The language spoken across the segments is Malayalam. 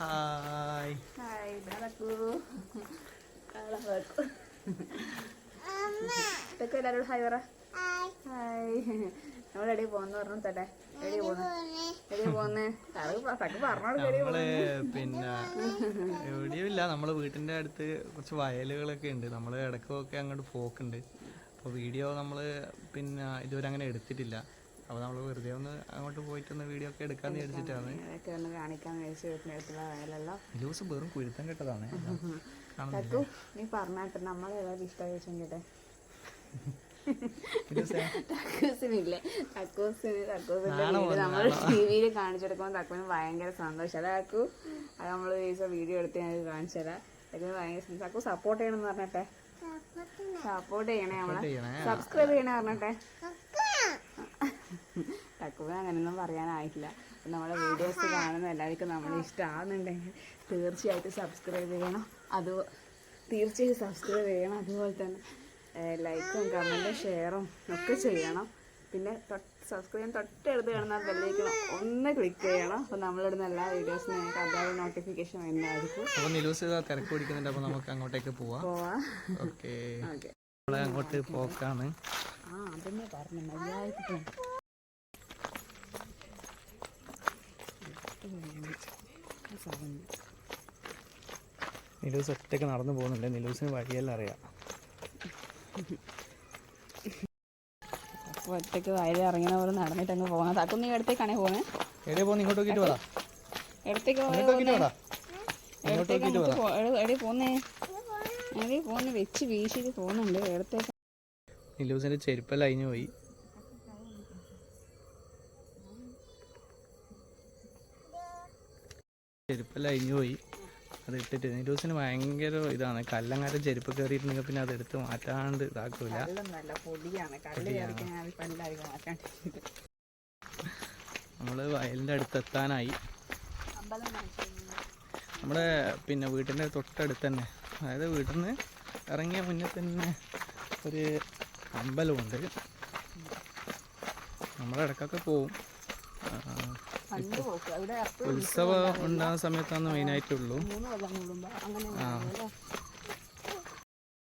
ഹായ് ഹായ് ഇതൊക്കെ എല്ലാവരോടും ഹായ് പറ ഹായ് നമ്മൾ എടി പോന്ന് പറഞ്ഞു തട്ടെ എടി പോകുന്നു എടി എവിടെ നമ്മൾ പിന്നെ എവിടെയും ഇല്ല നമ്മൾ വീട്ടിന്റെ അടുത്ത് കുറച്ച് വയലുകളൊക്കെ ഉണ്ട്. നമ്മൾ ഇടയ്ക്കൊക്കെ അങ്ങോട്ട് പോക്കുണ്ട്. അപ്പോൾ വീഡിയോ നമ്മൾ പിന്നെ ഇതുവരെ അങ്ങനെ എടുത്തിട്ടില്ല. അപ്പോൾ നമ്മൾ വെറുതെ ഒന്ന് അങ്ങോട്ട് പോയിട്ട് ഒന്ന് വീഡിയോ ഒക്കെ എടുക്കാന്ന് വിചാരിച്ചിട്ടാണ്. അതൊക്കെ ഒന്ന് കാണിക്കാൻ ദിവസം വെറും കുരുത്തം കെട്ടതാണ്. നീ പറഞ്ഞാട്ടെ നമ്മളെ ഏതായാലും ഇഷ്ടമായി തക്കൂസിനില്ലേ തക്കൂസിന് തക്കൂസിന്റെ നമ്മൾ ടി വിയിൽ കാണിച്ചെടുക്കുമ്പോൾ തക്കുവിന് ഭയങ്കര സന്തോഷം. അല്ലേ തക്കു അത് നമ്മൾ ദിവസം വീഡിയോ എടുത്ത് ഞാൻ കാണിച്ചു തരാം. ഭയങ്കര. തക്കു സപ്പോർട്ട് ചെയ്യണം എന്ന് പറഞ്ഞിട്ടെ. സപ്പോർട്ട് ചെയ്യണേ. നമ്മളെ. സബ്സ്ക്രൈബ് ചെയ്യണേ പറഞ്ഞിട്ടെ. തക്കുവിന് അങ്ങനെയൊന്നും പറയാനായിട്ടില്ല. അപ്പം നമ്മളെ വീഡിയോസ് കാണുന്ന എല്ലാവർക്കും നമ്മൾ ഇഷ്ടമാകുന്നുണ്ടെങ്കിൽ തീർച്ചയായിട്ടും സബ്സ്ക്രൈബ് ചെയ്യണം. അത് തീർച്ചയായും സബ്സ്ക്രൈബ് ചെയ്യണം. അതുപോലെ തന്നെ ലൈക്കും കമന്റും ഷെയറും ഒക്കെ ചെയ്യണം. പിന്നെ സബ്സ്ക്രൈബ് ചെയ്യാൻ തൊട്ടടുത്ത് കാണുന്ന ബെല്ലേക്ക് ഒന്ന് ക്ലിക്ക് ചെയ്യണം. അപ്പോൾ നമ്മളിടുന്ന എല്ലാ വീഡിയോസിനും നിങ്ങൾക്ക് അതായത് നോട്ടിഫിക്കേഷൻ വരുന്നതായിരിക്കും. അപ്പോൾ നിലൂസ് ഇതാ തിരക്ക് പിടിക്കുന്നുണ്ട്. അപ്പോൾ നമുക്ക് അങ്ങോട്ടേക്ക് പോവാം. പോവാ. ഓക്കെ അങ്ങോട്ട് പോക്കാണ്. ആ അതന്നെ പറഞ്ഞു മര്യാദയ്ക്ക് പോണം. സൗണ്ട്. നിലൂസ് ഒറ്റയ്ക്ക് നടന്നു പോകുന്നില്ല നിലൂസിന് വഴിയെല്ലാം അറിയാം. അപ്പൊ ഒറ്റയ്ക്ക് വയലിൽ ഇറങ്ങുന്ന പോലെ നടന്നിട്ട് അങ്ങ് പോകണം. തക്കും നീ എടുത്തേക്കാണേ പോകുന്നത് എവിടെ പോകുന്ന ഇങ്ങോട്ട് നോക്കിയിട്ട് പറ എടുത്തേക്ക് എവിടെ പോന്നേ. എവിടെ പോന്ന്. വെച്ച് വീശിട്ട് പോകുന്നുണ്ട് എടുത്തേക്ക്. നിലൂസിന്റെ ചെരുപ്പെല്ലാം അഴിഞ്ഞു പോയി. ചെരുപ്പെല്ലാം അഴിഞ്ഞു പോയി അത് ഇട്ടിട്ട് നിലൂസിന് ഭയങ്കര ഇതാണ്. കല്ലങ്ങാരെ ചെരുപ്പ് കയറിയിട്ടുണ്ടെങ്കിൽ പിന്നെ അത് എടുത്ത് മാറ്റാണ്ട് ഇതാക്കൂല. നമ്മൾ വയലിന്റെ അടുത്ത് എത്താനായി അമ്പലം കാണിച്ചു നമ്മുടെ പിന്നെ വീട്ടിന്റെ തൊട്ടടുത്ത് തന്നെ അതായത് വീട്ടിൽ നിന്ന് ഇറങ്ങിയ മുന്നേ തന്നെ ഒരു അമ്പലമുണ്ട്. നമ്മൾ ഇടയ്ക്കൊക്കെ പോവും. ഉത്സവം ഉണ്ടാകുന്ന സമയത്താണ് മെയിനായിട്ടുള്ളൂ.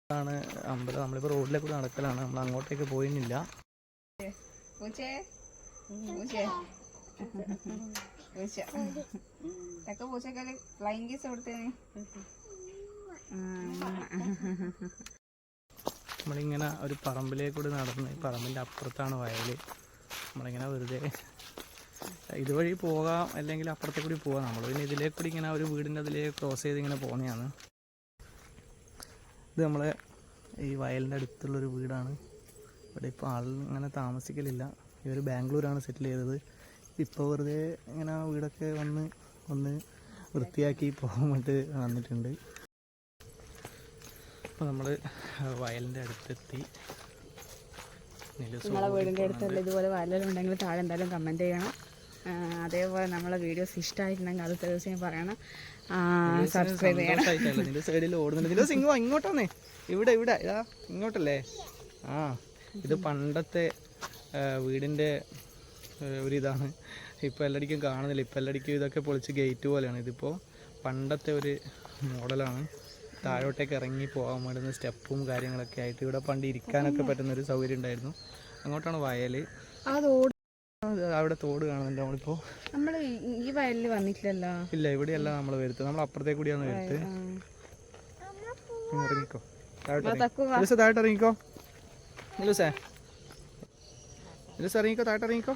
ആണ് അമ്പലം. നമ്മളിപ്പോൾ റോഡിലെ കൂടെ നടക്കലാണ്. നമ്മൾ അങ്ങോട്ടേക്ക് കേസ് നമ്മളിങ്ങനെ ഒരു പറമ്പിലേക്കൂടെ നടന്ന് ഈ പറമ്പിന്റെ അപ്പുറത്താണ് വയൽ നമ്മളിങ്ങനെ വെറുതെ ഇതുവഴി പോകാം അല്ലെങ്കിൽ അപ്പുറത്തെ കൂടി പോകാം നമ്മൾ. പിന്നെ ഇതിലേക്ക് കൂടി ഇങ്ങനെ ഒരു വീടിന്റെ അതിലേക്ക് ക്രോസ് ചെയ്ത് ഇങ്ങനെ പോകുന്നതാണ്. ഇത് നമ്മളെ ഈ വയലിന്റെ അടുത്തുള്ളൊരു വീടാണ്. ഇവിടെ ഇപ്പോൾ ആൾ ഇങ്ങനെ താമസിക്കലില്ല. ഇവർ ബാംഗ്ലൂരാണ് സെറ്റിൽ ചെയ്തത്. ഇപ്പോൾ വെറുതെ ഇങ്ങനെ ആ വീടൊക്കെ വന്ന് ഒന്ന് വൃത്തിയാക്കി പോകാൻ വേണ്ടി വന്നിട്ടുണ്ട് അപ്പോൾ നമ്മൾ വയലിന്റെ അടുത്തെത്തി. നിങ്ങളെ വീടിന്റെ അടുത്തുള്ള ഇതുപോലെ വയലുണ്ടെങ്കിൽ താഴെ എന്തായാലും കമന്റ് ചെയ്യണം. അതേപോലെ നമ്മളെ വീഡിയോസ് ഇഷ്ടമായിട്ടുണ്ടെങ്കിൽ അത് തീർച്ചയായും പറയണം. സബ്സ്ക്രൈബ് ചെയ്യണം. സൈഡിൽ ഓടുന്നുണ്ട്. ഇങ്ങോ ഇങ്ങോട്ടാന്നേ ഇവിടെ ഇവിടെ. ഇതാ ഇങ്ങോട്ടല്ലേ? ആ ഇത് പണ്ടത്തെ വീടിന്റെ ഒരിതാണ്. ഇപ്പോൾ എല്ലാടിക്കും കാണുന്നില്ല. ഇപ്പോൾ എല്ലാടിക്കും ഇതൊക്കെ പൊളിച്ച് ഗേറ്റ് പോലെയാണ്. ഇതിപ്പോൾ പണ്ടത്തെ ഒരു മോഡലാണ്. താഴോട്ടേക്ക് ഇറങ്ങി പോകാൻ വേണ്ടുന്ന സ്റ്റെപ്പും കാര്യങ്ങളൊക്കെ ആയിട്ട് ഇവിടെ പണ്ട് ഇരിക്കാനൊക്കെ പറ്റുന്ന ഒരു സൗകര്യം ഉണ്ടായിരുന്നു. അങ്ങോട്ടാണ് വയൽ അവിടെ തോട് കാണുന്നുണ്ട് നമ്മളിപ്പോ. നമ്മൾ ഈ വയലിൽ വന്നിട്ടില്ലല്ലോ? ഇല്ല ഇവിടെയല്ല നമ്മൾ വരുത്തുന്നത് നമ്മൾ അപ്പുറത്തെ കൂടിയാണ് വരുത്ത്. ഇറങ്ങിക്കോ. താഴോട്ട്. താഴോട്ട് ഇറങ്ങിക്കോ. നിലൂസേ. നിലൂസ് ഇറങ്ങിക്കോ താഴോട്ട് ഇറങ്ങിക്കോ.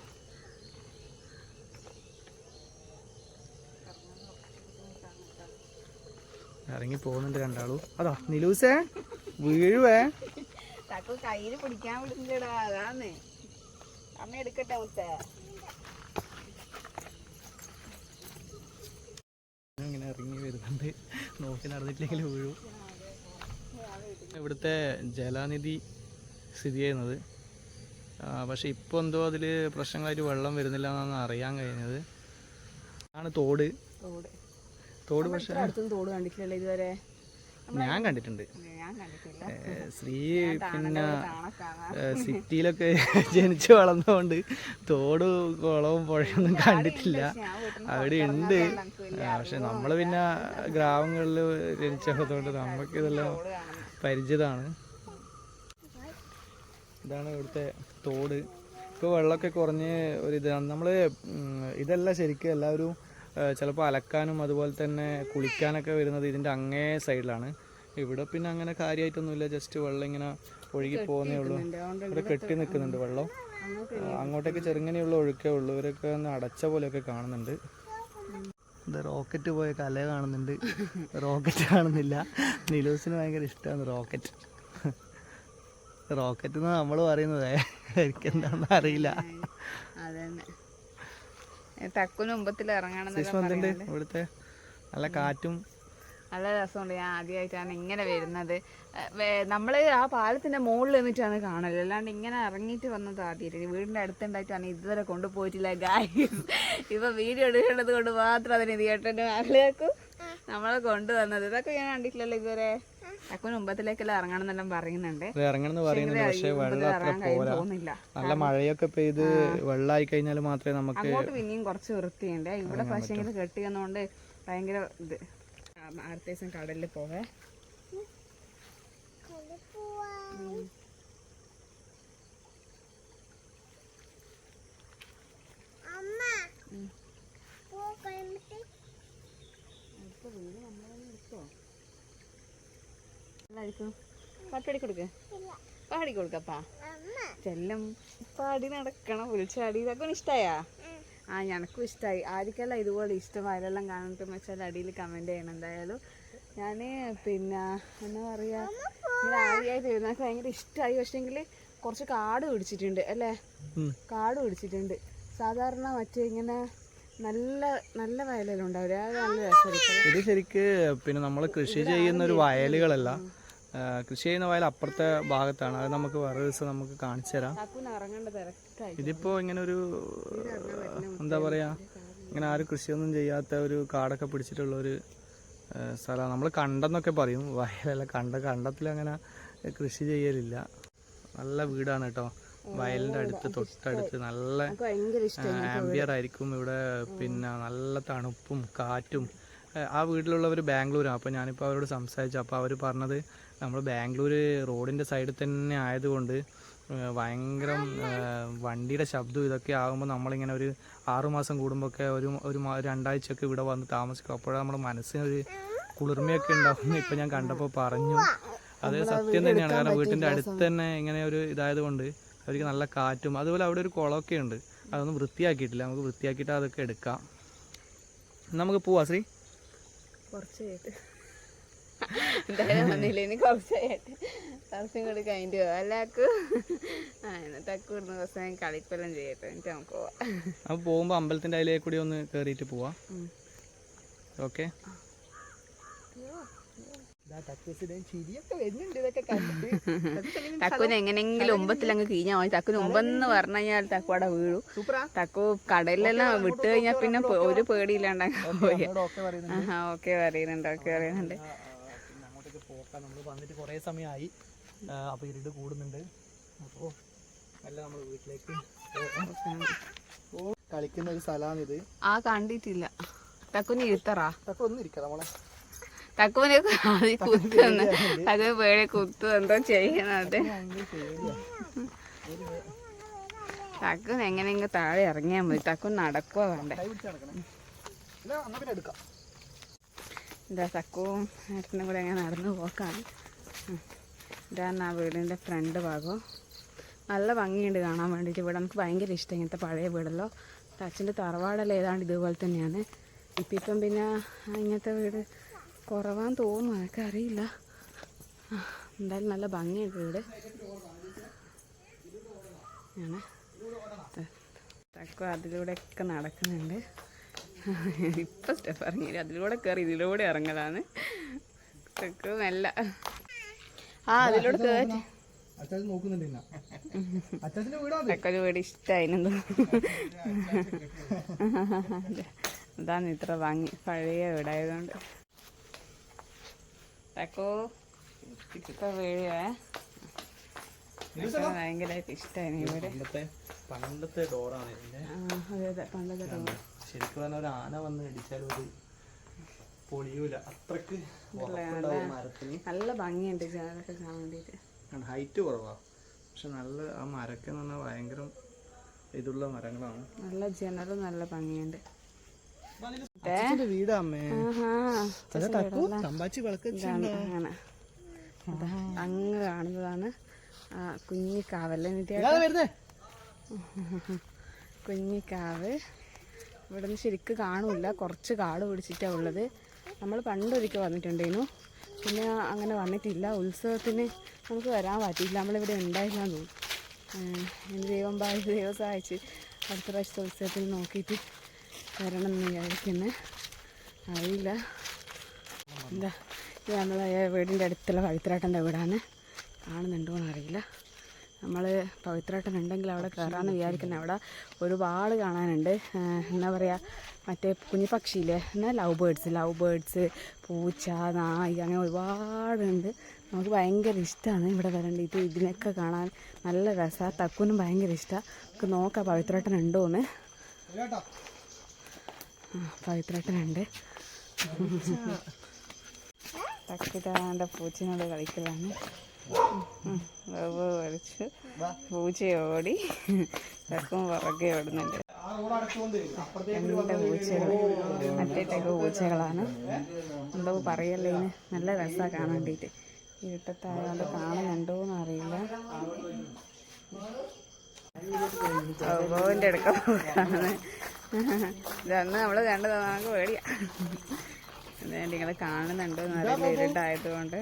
ഇറങ്ങി പോകുന്നുണ്ട് രണ്ടാളും. അതാ നിലൂസേ വീഴുവേ. പിടിക്കാൻ വിടുന്നില്ലടാ അതാന്ന്. അമ്മ എടുക്കട്ടെ മുത്തേ. ഇങ്ങനെ ഇറങ്ങി വരുന്നുണ്ട്. നോക്കി നടന്നിട്ടില്ലെങ്കിൽ വീഴും. ഇവിടുത്തെ ജലനിധി സ്ഥിതി ചെയ്യുന്നത്. പക്ഷെ ഇപ്പോൾ എന്തോ അതിൽ പ്രശ്നങ്ങളായിട്ട് വെള്ളം വരുന്നില്ല എന്നാണ് അറിയാൻ കഴിഞ്ഞത്. ആണ് തോട്. തോട്. തോട് പക്ഷെ തോട് കണ്ടിട്ടില്ലല്ലോ ഇതുവരെ. ഞാൻ കണ്ടിട്ടുണ്ട്. ശ്രീ പിന്നെ സിറ്റിയിലൊക്കെ ജനിച്ചു വളർന്നതുകൊണ്ട് തോട് കുളവും പുഴയൊന്നും കണ്ടിട്ടില്ല. അവിടെ ഉണ്ട്. പക്ഷെ നമ്മൾ പിന്നെ ഗ്രാമങ്ങളിൽ ജനിച്ചതുകൊണ്ട് നമുക്ക് ഇതെല്ലാം പരിചിതമാണ് ഇതാണ് ഇവിടുത്തെ തോട്. ഇപ്പോൾ വെള്ളമൊക്കെ കുറഞ്ഞ് ഒരു ഇതാണ് നമ്മൾ ഇതല്ല ശരിക്കും എല്ലാവരും ചിലപ്പോൾ അലക്കാനും അതുപോലെ തന്നെ കുളിക്കാനൊക്കെ വരുന്നത് ഇതിന്റെ അങ്ങേ സൈഡിലാണ്. ഇവിടെ പിന്നെ അങ്ങനെ കാര്യമായിട്ടൊന്നുമില്ല ജസ്റ്റ് വെള്ളം ഇങ്ങനെ ഒഴുകി പോകുന്നേ ഉള്ളൂ. ഇവിടെ കെട്ടി നിൽക്കുന്നുണ്ട് വെള്ളം. അങ്ങോട്ടേക്ക് ചെറുങ്ങനെയുള്ള ഒഴുക്കേ ഉള്ളൂ. ഇവരൊക്കെ ഒന്ന് അടച്ച പോലെയൊക്കെ കാണുന്നുണ്ട്. റോക്കറ്റ് പോയ കല കാണുന്നുണ്ട്. റോക്കറ്റ് കാണുന്നില്ല. നിലൂസിന് ഭയങ്കര ഇഷ്ടമാണ് റോക്കറ്റ് റോക്കറ്റ് എന്ന് നമ്മൾ പറയുന്നത് എനിക്ക് എന്താണെന്ന് അറിയില്ല. അതന്നെ തക്കുന് മുമ്പത്തിൽ ഇവിടുത്തെ നല്ല കാറ്റും? നല്ല രസമുണ്ട്. ഞാൻ ആദ്യമായിട്ടാണ് ഇങ്ങനെ വരുന്നത്. നമ്മൾ ആ പാലത്തിന്റെ മുകളിൽ നിന്നിട്ടാണ് കാണൽ. അല്ലാണ്ട് ഇങ്ങനെ ഇറങ്ങിയിട്ട് വന്നത് ആദ്യമായിട്ട്. വീടിന്റെ അടുത്തുണ്ടായിട്ടാണ് ഇതുവരെ കൊണ്ടുപോയിട്ടില്ല ഗായ് ഇപ്പൊ വീഡിയോ എടുക്കേണ്ടത് കൊണ്ട് മാത്രം അതിന് ഇത് കേട്ടു നമ്മളെ കൊണ്ടുവന്നത്. ഇതൊക്കെ ഞാൻ കണ്ടിട്ടില്ലല്ലോ ഇതുവരെ. തക്കുന് മുമ്പത്തിലേക്കെല്ലാം ഇറങ്ങണം എന്നെല്ലാം പറയുന്നുണ്ട് ഇറങ്ങണമെന്ന് പറയുന്നുണ്ട്. പക്ഷേ വെള്ളം അത്ര പോരാ. നല്ല മഴയൊക്കെ പെയ്ത് വെള്ളമായി കഴിഞ്ഞാൽ മാത്രമേ നമുക്ക് അങ്ങോട്ട് പിന്നെയും കുറച്ച് വൃത്തിയുണ്ട്. ഇവിടെ പക്ഷേ കെട്ടിയെന്നുകൊണ്ട് ഭയങ്കര ഇത്. അടുത്ത ദിവസം കടലിൽ പോവേ. അമ്മ ഉം. ഇപ്പൊ വീട് നമ്മളൊന്ന് എടുത്തോ? എല്ലാവർക്കും പാട്ടടി കൊടുക്ക. പാടി കൊടുക്കപ്പാ ചെല്ലം പാടി നടക്കണം. വിളിച്ചാടി ഇതൊക്കെ ഇഷ്ടായാ? ആ ഞനക്കും ഇഷ്ടമായി ആർക്കെല്ലാം ഇതുപോലെ ഇഷ്ടം. അതിലെല്ലാം കാണട്ടെ വെച്ചാൽ അടിയിൽ കമന്റ് ചെയ്യണം എന്തായാലും. ഞാൻ പിന്നെ എന്താ പറയുക ഇങ്ങനെ ആദ്യമായിട്ട് ഭയങ്കര ഇഷ്ടമായി പക്ഷേങ്കിൽ കുറച്ച് കാട് പിടിച്ചിട്ടുണ്ട് അല്ലേ? കാട് പിടിച്ചിട്ടുണ്ട്. സാധാരണ മറ്റേ ഇങ്ങനെ നല്ല നല്ല വയലെല്ലാം ഉണ്ടാവില്ല? അത് നല്ല രസമായിരിക്കും ഇത് ശരിക്ക് പിന്നെ നമ്മൾ കൃഷി ചെയ്യുന്ന ഒരു വയലുകളല്ല. കൃഷി ചെയ്യുന്ന വയൽ അപ്പുറത്തെ ഭാഗത്താണ്. അത് നമുക്ക് വേറെ ദിവസം നമുക്ക് കാണിച്ചു തരാം. ഇതിപ്പോ ഇങ്ങനെ ഒരു എന്താ പറയാ ഇങ്ങനെ ആരും കൃഷിയൊന്നും ചെയ്യാത്ത ഒരു കാടൊക്കെ പിടിച്ചിട്ടുള്ള ഒരു സ്ഥലമാണ്. നമ്മൾ കണ്ടെന്നൊക്കെ പറയും. വയലല്ല കണ്ട കണ്ടത്തിൽ അങ്ങനെ കൃഷി ചെയ്യലില്ല. നല്ല വീടാണ് കേട്ടോ. വയലിന്റെ അടുത്ത് തൊട്ടടുത്ത് നല്ല ആംബിയർ ആയിരിക്കും ഇവിടെ. പിന്നെ നല്ല തണുപ്പും കാറ്റും ആ വീട്ടിലുള്ളവർ ബാംഗ്ലൂരാണ് അപ്പോൾ ഞാനിപ്പോൾ അവരോട് സംസാരിച്ചു. അപ്പോൾ അവർ പറഞ്ഞത് നമ്മൾ ബാംഗ്ലൂർ റോഡിന്റെ സൈഡിൽ തന്നെ ആയതുകൊണ്ട് ഭയങ്കരം വണ്ടിയുടെ ശബ്ദവും ഇതൊക്കെ ആകുമ്പോൾ നമ്മളിങ്ങനെ ഒരു ആറുമാസം കൂടുമ്പോഴൊക്കെ ഒരു ഒരു രണ്ടാഴ്ചയൊക്കെ ഇവിടെ വന്ന് താമസിക്കും. അപ്പോഴാണ് നമ്മുടെ മനസ്സിനൊരു കുളിർമയൊക്കെ ഉണ്ടാകുന്നു ഇപ്പം ഞാൻ കണ്ടപ്പോൾ പറഞ്ഞു. അത് സത്യം തന്നെയാണ്. കാരണം വീട്ടിന്റെ അടുത്ത് തന്നെ ഇങ്ങനെ ഒരു ഇതായതുകൊണ്ട് അവർക്ക് നല്ല കാറ്റും അതുപോലെ അവിടെ ഒരു കുളമൊക്കെ ഉണ്ട്. അതൊന്നും വൃത്തിയാക്കിയിട്ടില്ല. നമുക്ക് വൃത്തിയാക്കിയിട്ട് അതൊക്കെ എടുക്കാം. നമുക്ക് പോവാ ശ്രീ. കുറച്ച് കേട്ട്. എന്തായാലും വന്നില്ല? ഇനി കുറച്ചായിട്ട് കുറച്ചും കൂടി കഴിഞ്ഞിട്ട് അല്ലാക്കു ആ എന്നിട്ടൊക്കെ ഇവിടുന്ന് കുറച്ച് നേരം കളിപ്പെല്ലാം ചെയ്യട്ടെ. എന്നിട്ട് നമുക്ക് പോവാം. അപ്പോൾ പോകുമ്പോൾ അമ്പലത്തിന്റെ കൂടി ഒന്ന് കയറിയിട്ട് പോവാം. ഓക്കെ തക്കുന് എങ്ങനെയെങ്കിലും ഒമ്പത്തിലങ്ങ് കീഞ്ഞാ മതി. തക്കുന് ഒമ്പെന്ന് പറഞ്ഞു കഴിഞ്ഞാൽ തക്കുവടെ വീഴു. തക്കു കടലിലെല്ലാം വിട്ട് കഴിഞ്ഞാൽ പിന്നെ ഒരു പേടിയില്ലാണ്ട് പോയി. ഓക്കെ പറയുന്നുണ്ട് ഓക്കെ പറയുന്നുണ്ട്. നമ്മൾ വന്നിട്ട് കുറേ സമയമായി അപ്പോൾ ഇരുട് കൂടുന്നുണ്ട്. അപ്പോൾ നമ്മൾ വീട്ടിലേക്ക് കളിക്കുന്ന ഒരു സ്ഥലമാണിത്. ആ കണ്ടിട്ടില്ല. തക്കുന് ഇരുത്തറാ. ഇരിക്കാം നമ്മളെ തക്കുവിനെ ആദ്യം കുത്തുന്ന് അത് പേടി കുത്തു എന്തോ ചെയ്യണത് തക്കുന് എങ്ങനെയെങ്കിലും താഴെ ഇറങ്ങിയാൽ മതി. തക്കുൻ നടക്കുക വേണ്ടേ. എന്താ തക്കുവും ഏട്ടനും കൂടെ അങ്ങനെ നടന്നു പോക്കാണ്. ഇതാണ് ആ വീടിന്റെ ഫ്രണ്ട് ഭാഗം. നല്ല ഭംഗിയുണ്ട് കാണാൻ വേണ്ടിയിട്ട്. ഇവിടെ നമുക്ക് ഭയങ്കര ഇഷ്ടം ഇങ്ങനത്തെ പഴയ വീടല്ലോ. അച്ഛന്റെ തറവാടല്ലേ ഏതാണ്ട് ഇതുപോലെ തന്നെയാണ്. ഇപ്പം ഇപ്പം പിന്നെ ഇങ്ങനത്തെ വീട് കുറവാന്ന് തോന്നുന്നു. എനിക്കറിയില്ല എന്തായാലും നല്ല ഭംഗിയുണ്ട് ഇവിടെ. ആണ്. തക്കു അതിലൂടെയൊക്കെ നടക്കുന്നുണ്ട്. ഇപ്പം സ്റ്റെപ്പ് ഇറങ്ങി അതിലൂടെ കയറി ഇതിലൂടെ ഇറങ്ങലാണ്. തെക്കോ നല്ല ആ അതിലൂടെ കയറി തക്കൊരു വീട് ഇഷ്ടമായിരുന്നു അതാണ് ഇത്ര ഭംഗി പഴയ വീടായതുകൊണ്ട്. തക്കോ? ഇപ്പൊ വീഴുവേ. ഭയങ്കരമായിട്ട് ഇഷ്ടമായി പണ്ടത്തെ ഡോറാണ് അതെ അതെ പണ്ടത്തെ ഡോർ ശരിക്കും പറഞ്ഞാൽ ഒരു ആന വന്ന് ഇടിച്ചാലും ഒരു പൊളിയൂല. അത്രയ്ക്ക് നല്ല ഭംഗിയുണ്ട് ജനലൊക്കെ കാണാൻ വേണ്ടിയിട്ട് ഹൈറ്റ് കുറവാ. പക്ഷെ നല്ല ആ മരക്കെന്ന് പറഞ്ഞാൽ ഭയങ്കര ഇതുള്ള മരങ്ങളാണ്. നല്ല ജനലും നല്ല ഭംഗിയുണ്ട്. അങ്ങ് കാണുന്നതാണ് കുഞ്ഞിക്കാവല്ലേ കുഞ്ഞിക്കാവ് ഇവിടെ നിന്ന് ശരിക്ക് കാണൂല കുറച്ച് കാട് പിടിച്ചിട്ടാണ് ഉള്ളത്. നമ്മൾ പണ്ടൊരിക്കൽ വന്നിട്ടുണ്ടേനു. പിന്നെ അങ്ങനെ വന്നിട്ടില്ല. ഉത്സവത്തിന് നമുക്ക് വരാൻ പറ്റിയില്ല. നമ്മളിവിടെ ഉണ്ടായില്ല എന്ന് തോന്നുന്നു ദൈവം ഭാഗ്യ ദൈവം സഹായിച്ച് അടുത്ത പ്രാവശ്യത്തെ ഉത്സവത്തിന് നോക്കിയിട്ട് വരണം എന്ന് വിചാരിക്കുന്നത് അറിയില്ല. എന്താ ഇത് നമ്മളെ വീടിന്റെ അടുത്തുള്ള പവിത്രാട്ടന്റെ വീടാണ്. കാണുന്നുണ്ടോ എന്ന് അറിയില്ല. നമ്മൾ പവിത്രാട്ടൻ ഉണ്ടെങ്കിൽ അവിടെ കയറാമെന്ന് വിചാരിക്കുന്നത് അവിടെ ഒരുപാട് കാണാനുണ്ട്. എന്താ പറയുക മറ്റേ കുഞ്ഞു കുഞ്ഞിപ്പക്ഷിയില്ലേ എന്നാൽ ലവ് ബേഡ്സ് ലവ് ബേഡ്സ് പൂച്ച നായി അങ്ങനെ ഒരുപാടുണ്ട്. നമുക്ക് ഭയങ്കര ഇഷ്ടമാണ് ഇവിടെ വരേണ്ടത്. ഇത് ഇതിനൊക്കെ കാണാൻ നല്ല രസമാണ് തക്കുനും ഭയങ്കര ഇഷ്ടമാണ് നമുക്ക് നോക്കാം പവിത്രാട്ടൻ ഉണ്ടോയെന്ന് പവിത്രേട്ടനുണ്ട് തക്കിതാന്റെ പൂച്ചനോട് കളിക്കലാണ്. കളിച്ചു പൂച്ച ഓടി തക്കും പുറകെ ഓടുന്നുണ്ട്. രണ്ട് പൂച്ചകൾ മറ്റേട്ടൊക്കെ പൂച്ചകളാണ്. എന്തോ പറയല്ലേ നല്ല രസമാണ് കാണാൻ വേണ്ടിയിട്ട് ഇരുട്ടത്തായതുകൊണ്ട് കാണുന്നുണ്ടോ എന്നറിയില്ല ഓന്റെ അടുക്ക പോകാണ് ഇതന്ന് നമ്മൾ കണ്ടത് നമുക്ക് പേടിയാ. നിങ്ങൾ കാണുന്നുണ്ട് നല്ല ഇരുട്ടായതുകൊണ്ട്.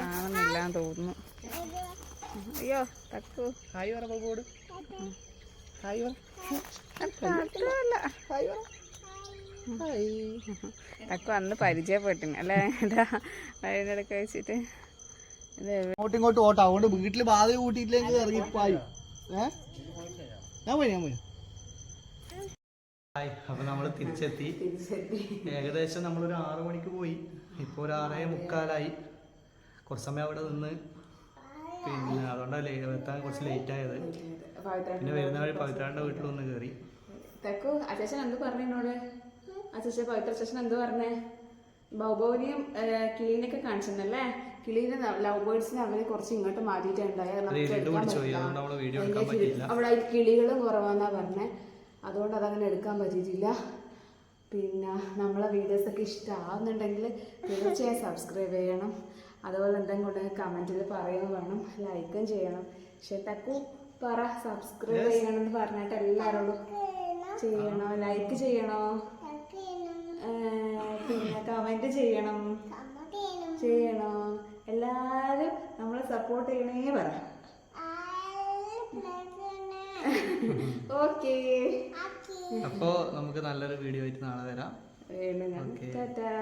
കാണുന്നില്ല തോന്നുന്നു. അയ്യോ തക്കു. ഹായ് പറ ബോബോട് ഹായ് പറ. മാത്രമല്ല. ഹായ് പറ. ഹായ്. തക്കു അന്ന് പരിചയപ്പെട്ടിന് അല്ലേ? അതിന്റെ ഇടയ്ക്ക് വെച്ചിട്ട് ഇങ്ങോട്ടും ഓട്ടോ. അതുകൊണ്ട് വീട്ടിൽ ബാധ കൂട്ടിയിട്ടില്ലെങ്കിൽ ഇറങ്ങി ഏ? ഞാൻ പോയി ഞാൻ പോയി. ഹായ് അപ്പൊ നമ്മൾ തിരിച്ചെത്തി. ഏകദേശം നമ്മളൊരു ആറു മണിക്ക് പോയി. ഇപ്പൊ ഒരു ആറേ മുക്കാലായി. കുറച്ച് സമയം അവിടെ നിന്ന്. പിന്നെ അതുകൊണ്ടാണ് എത്താൻ കുറച്ച് ലേറ്റ് ആയത്. പിന്നെ വരുന്ന വഴി പവിത്രാന്റെ വീട്ടിൽ ഒന്ന് കയറി തെക്കു അച്ഛൻ എന്ത് അച്ഛൻ പവിത്ര അച്ഛൻ എന്ത് പറഞ്ഞേ? ബൗബോനിയും കിളീനൊക്കെ കാണിച്ചെന്നല്ലേ? കിളീനെ ലവ് ബേർഡ്സിനെ അവർ കുറച്ച് ഇങ്ങോട്ട് മാറ്റിയിട്ടുണ്ടായത് നമുക്ക് എടുക്കാൻ പറ്റില്ല. അവിടെ കിളികളും കുറവാന്നാ പറഞ്ഞേ. അതുകൊണ്ട് അതങ്ങനെ എടുക്കാൻ പറ്റിയിട്ടില്ല. പിന്നെ നമ്മളെ വീഡിയോസൊക്കെ ഇഷ്ടമാവുന്നുണ്ടെങ്കിൽ തീർച്ചയായും സബ്സ്ക്രൈബ് ചെയ്യണം. അതുപോലെ എന്തെങ്കിലും ഉണ്ടെങ്കിൽ കമന്റിൽ പറയുകയും വേണം. ലൈക്കും ചെയ്യണം. പക്ഷെ തക്കു പറ സബ്സ്ക്രൈബ് ചെയ്യണം എന്ന് പറഞ്ഞിട്ട് എല്ലാവരോടും ചെയ്യണോ? ലൈക്ക് ചെയ്യണോ? പിന്നെ കമന്റ് ചെയ്യണം. ചെയ്യണോ? എല്ലാവരും നമ്മളെ സപ്പോർട്ട് ചെയ്യണേ പറ. ഓക്കേ അപ്പോ നമുക്ക് നല്ലൊരു വീഡിയോ ആയിട്ട് നാളെ വരാം. ടാറ്റാ.